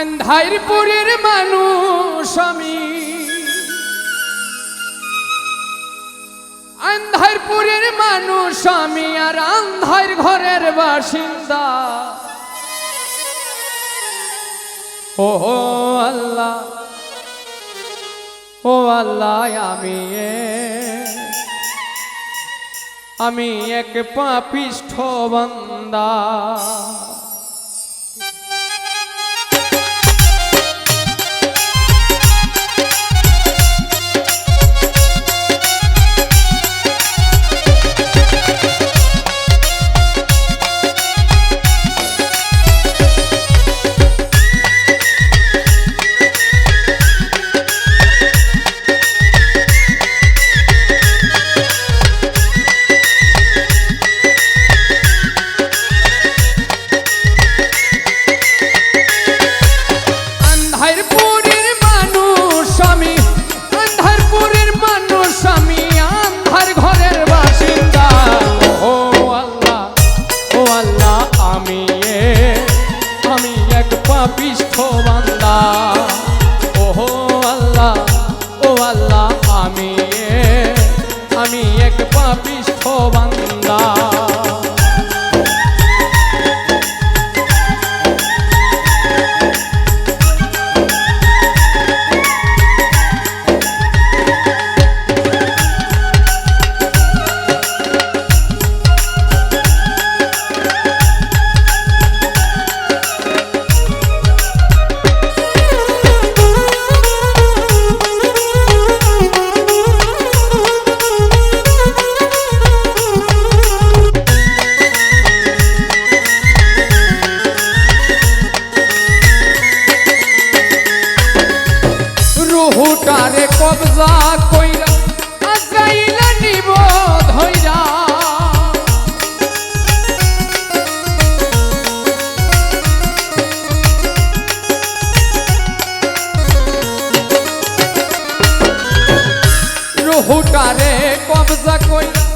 আন্ধাইরপুরের মানুষ আমি। আন্ধাইরপুরের মানুষ আমি আর আন্ধার ঘরের বাসিন্দা। ও আল্লাহ ও আল্লাহ, আমি আমি এক পাপিষ্ঠ বান্দা। পাপিষ্ঠ বান্দা রুহুটারে কবজা কইরা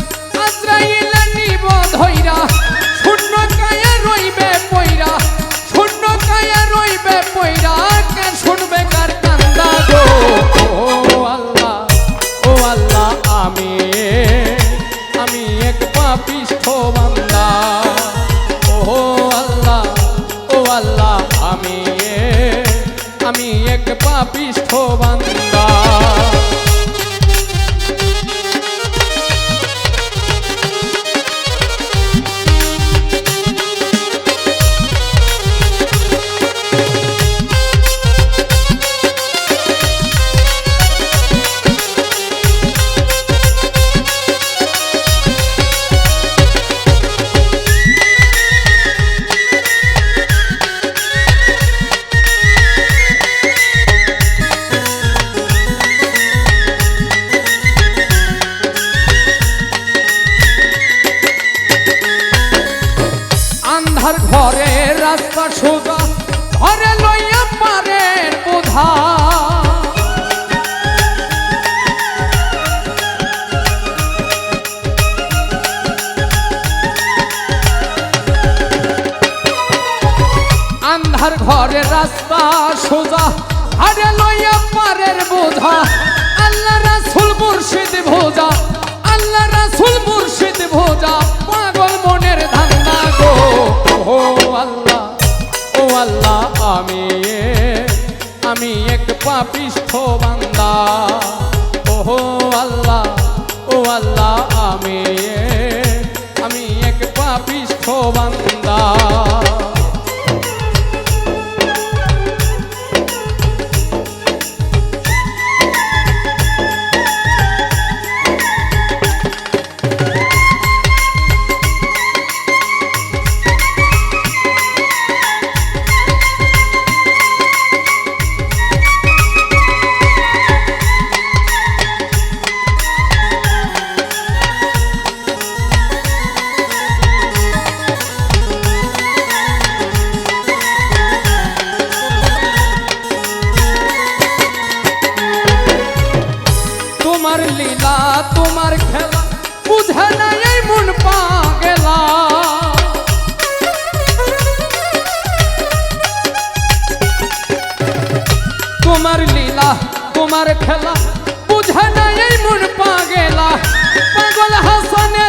ঘরে রাস্তা সোজা ঘরে লইয়া পারের বোঝা। আল্লাহ রাসুল মুর্শিদ ভোজা, আল্লাহ রাসুল মুর্শিদ ভোজা। পাগল মনের ধান্দা গো। ও আল্লাহ ও আল্লাহ, আমি আমি এক পাপিষ্ঠ বান্দা। ও আল্লাহ ও আল্লাহ, আমি আমি এক পাপিষ্ঠ বান্দা। তোমার খেলা বুঝে নাই এই মন পাগেলা তোমার লীলা তোমার খেলা বুঝে না এই মন পাগেলা পাগল হাসানের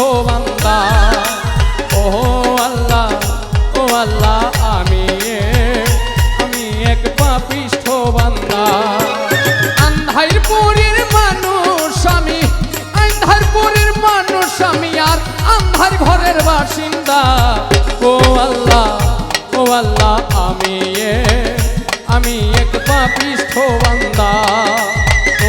ও আল্লাহ ও আল্লাহ আমি আমি এক পাপিষ্ঠ বান্দা। আন্ধার পুরীর মানুষ আমি আন্ধার মানুষ আর আন্ধার ঘরের বাসিন্দা। ও আল্লাহ, ও আমি আমি এক পাপিষ্ঠ বান্দা। ও